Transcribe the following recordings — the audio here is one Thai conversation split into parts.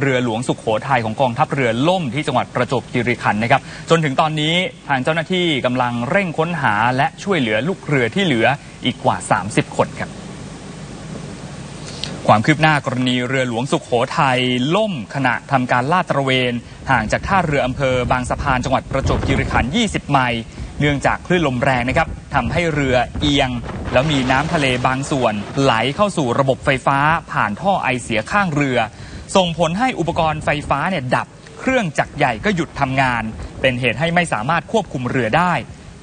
เรือหลวงสุขโขทัยของกองทัพเรือล่มที่จังหวัดประจวบคีรีขันธ์นะครับ จนถึงตอนนี้ทางเจ้าหน้าที่กำลังเร่งค้นหาและช่วยเหลือลูกเรือที่เหลืออีกกว่า 30 คนครับความคืบหน้ากรณีเรือหลวงสุขโขทัยล่มขณะทำการลาดตระเวน ห่างจากท่าเรืออำเภอบางสะพานจังหวัดประจวบคีรีขันธ์ 20 ไมล์เนื่องจากคลื่นลมแรงนะครับทำให้เรือเอียง แล้วมีน้ำทะเลบางส่วน ไหลเข้าสู่ระบบไฟฟ้าผ่านท่อไอเสียข้างเรือ ส่งผลให้อุปกรณ์ไฟฟ้าเนี่ยดับ เครื่องจักรใหญ่ก็หยุดทำงาน เป็นเหตุให้ไม่สามารถควบคุมเรือได้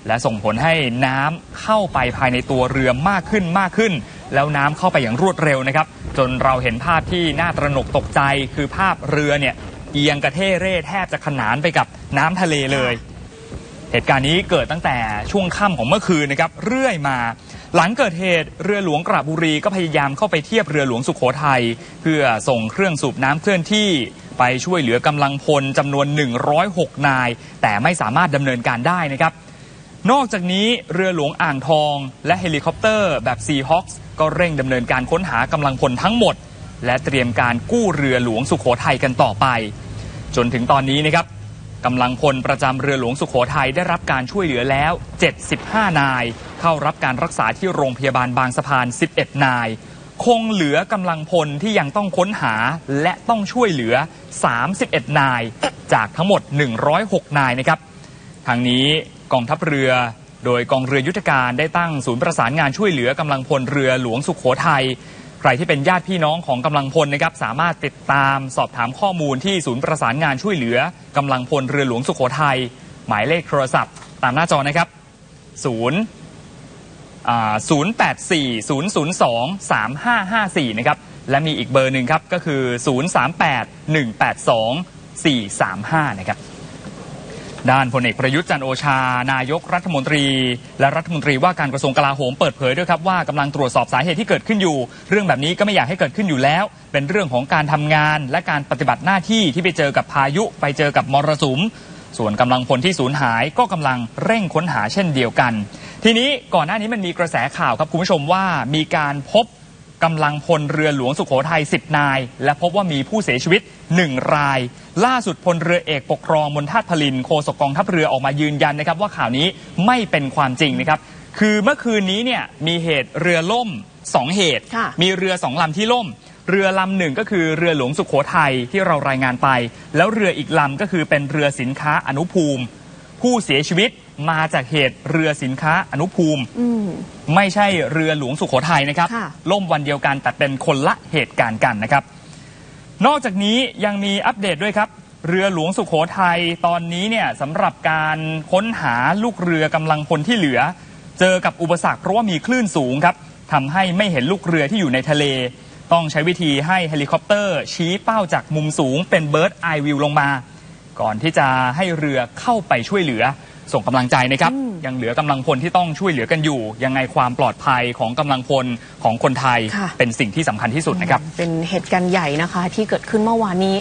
และส่งผลให้น้ำเข้าไปภายในตัวเรือมากขึ้นมากขึ้น แล้วน้ำเข้าไปอย่างรวดเร็วนะครับ จนเราเห็นภาพที่น่าตระหนกตกใจ คือภาพเรือเนี่ยเอียงกระเทเร่แทบจะขนานไปกับน้ำทะเลเลย เหตุการณ์นี้เกิดตั้งแต่ช่วงค่ำของเมื่อคืนนะครับเรื่อยมา หลังเกิดเหตุเรือหลวงกระบุรีก็พยายามเข้าไปเทียบเรือหลวงสุขโขทัยเพื่อส่งเครื่องสูบน้ำเคลื่อนที่ ไปช่วยเหลือกำลังพลจำนวน 106 นาย แต่ไม่สามารถดำเนินการได้นะครับ นอกจากนี้เรือหลวงอ่างทอง และเฮลิคอปเตอร์แบบ Seahawks ก็เร่งดำเนินการค้นหากำลังพลทั้งหมด และเตรียมการกู้เรือหลวงสุขโขทัยกันต่อไป จนถึงตอนนี้นะครับ กำลังพลประจำเรือหลวงสุขโขทัยได้รับการช่วยเหลือแล้ว 75 นาย เข้ารับการรักษาที่โรงพยาบาลบางสะพาน 11 นาย คงเหลือกำลังพลที่ยังต้องค้นหาและต้องช่วยเหลือ 31 นาย จากทั้งหมด 106 นายนะครับ ทางนี้กองทัพเรือโดยกองเรือยุทธการได้ตั้งศูนย์ประสานงานช่วยเหลือกำลังพลเรือหลวงสุขโขทัย ใครที่เป็นญาติพี่น้องของกำลังพลนะครับสามารถติดตามสอบถามข้อมูลที่ศูนย์ประสานงานช่วยเหลือกำลังพลเรือหลวงสุขโขทัยหมายเลขโทรศัพท์ ตามหน้าจอนะครับ0อ่า0840023554 นะครับ และมีอีกเบอร์หนึ่งครับ ก็คือ 038-182-435 นะครับ ด้านพลเอกประยุทธ์จันโอชา นายกรัฐมนตรี และรัฐมนตรีว่าการกระทรวงกลาโหมเปิดเผยด้วยครับว่ากำลังตรวจสอบสาเหตุที่เกิดขึ้นอยู่ เรื่องแบบนี้ก็ไม่อยากให้เกิดขึ้นอยู่แล้ว เป็นเรื่องของการทำงาน และการปฏิบัติหน้าที่ที่ไปเจอกับพายุ ไปเจอกับมรสุมส่วนกำลังพลที่สูญหายก็กำลังเร่งค้นหาเช่นเดียวกัน ทีนี้ก่อนหน้านี้มันมีกระแสข่าวครับคุณผู้ชมว่ามีการพบ กำลังพลเรือหลวงสุโขทัย 10 นาย และพบว่ามีผู้เสียชีวิต 1 ราย ล่าสุดพลเรือเอกปกครองมนทัดพลินโฆษกกองทัพเรือออกมายืนยันนะครับว่าข่าวนี้ไม่เป็นความจริงนะครับ คือเมื่อคืนนี้เนี่ยมีเหตุเรือล่ม 2 เหตุค่ะมีเรือสองลำที่ล่มเรือลำหนึ่งก็คือเรือหลวงสุขโขทัยที่เรารายงานไป แล้วเรืออีกลำก็คือเป็นเรือสินค้าอนุภูมิ ผู้เสียชีวิต มาจากเหตุเรือสินค้าอนุภูมิ อืม ไม่ใช่เรือหลวงสุขโขทัยนะครับ ค่ะ ล่มวันเดียวกันแต่เป็นคนละเหตุการณ์กันนะครับ นอกจากนี้ยังมีอัปเดตด้วยครับ เรือหลวงสุขโขทัยตอนนี้เนี่ยสำหรับการค้นหาลูกเรือกำลังพลที่เหลือ เจอกับอุปสรรคเพราะว่ามีคลื่นสูงครับทำให้ไม่เห็นลูกเรือที่อยู่ในทะเล ต้องใช้วิธีให้เฮลิคอปเตอร์ ชี้เป้าจากมุมสูงเป็นเบิร์ดไอวิวลงมา ก่อนที่จะให้เรือเข้าไปช่วยเหลือ ส่งกำลังใจนะครับอืมยังเหลือกำลังพลที่ต้องช่วยเหลือกันอยู่ ยังไงความปลอดภัยของกำลังพลของคนไทย ค่ะ เป็นสิ่งที่สำคัญที่สุดนะครับ เป็นเหตุการณ์ใหญ่นะคะที่เกิดขึ้นเมื่อวานนี้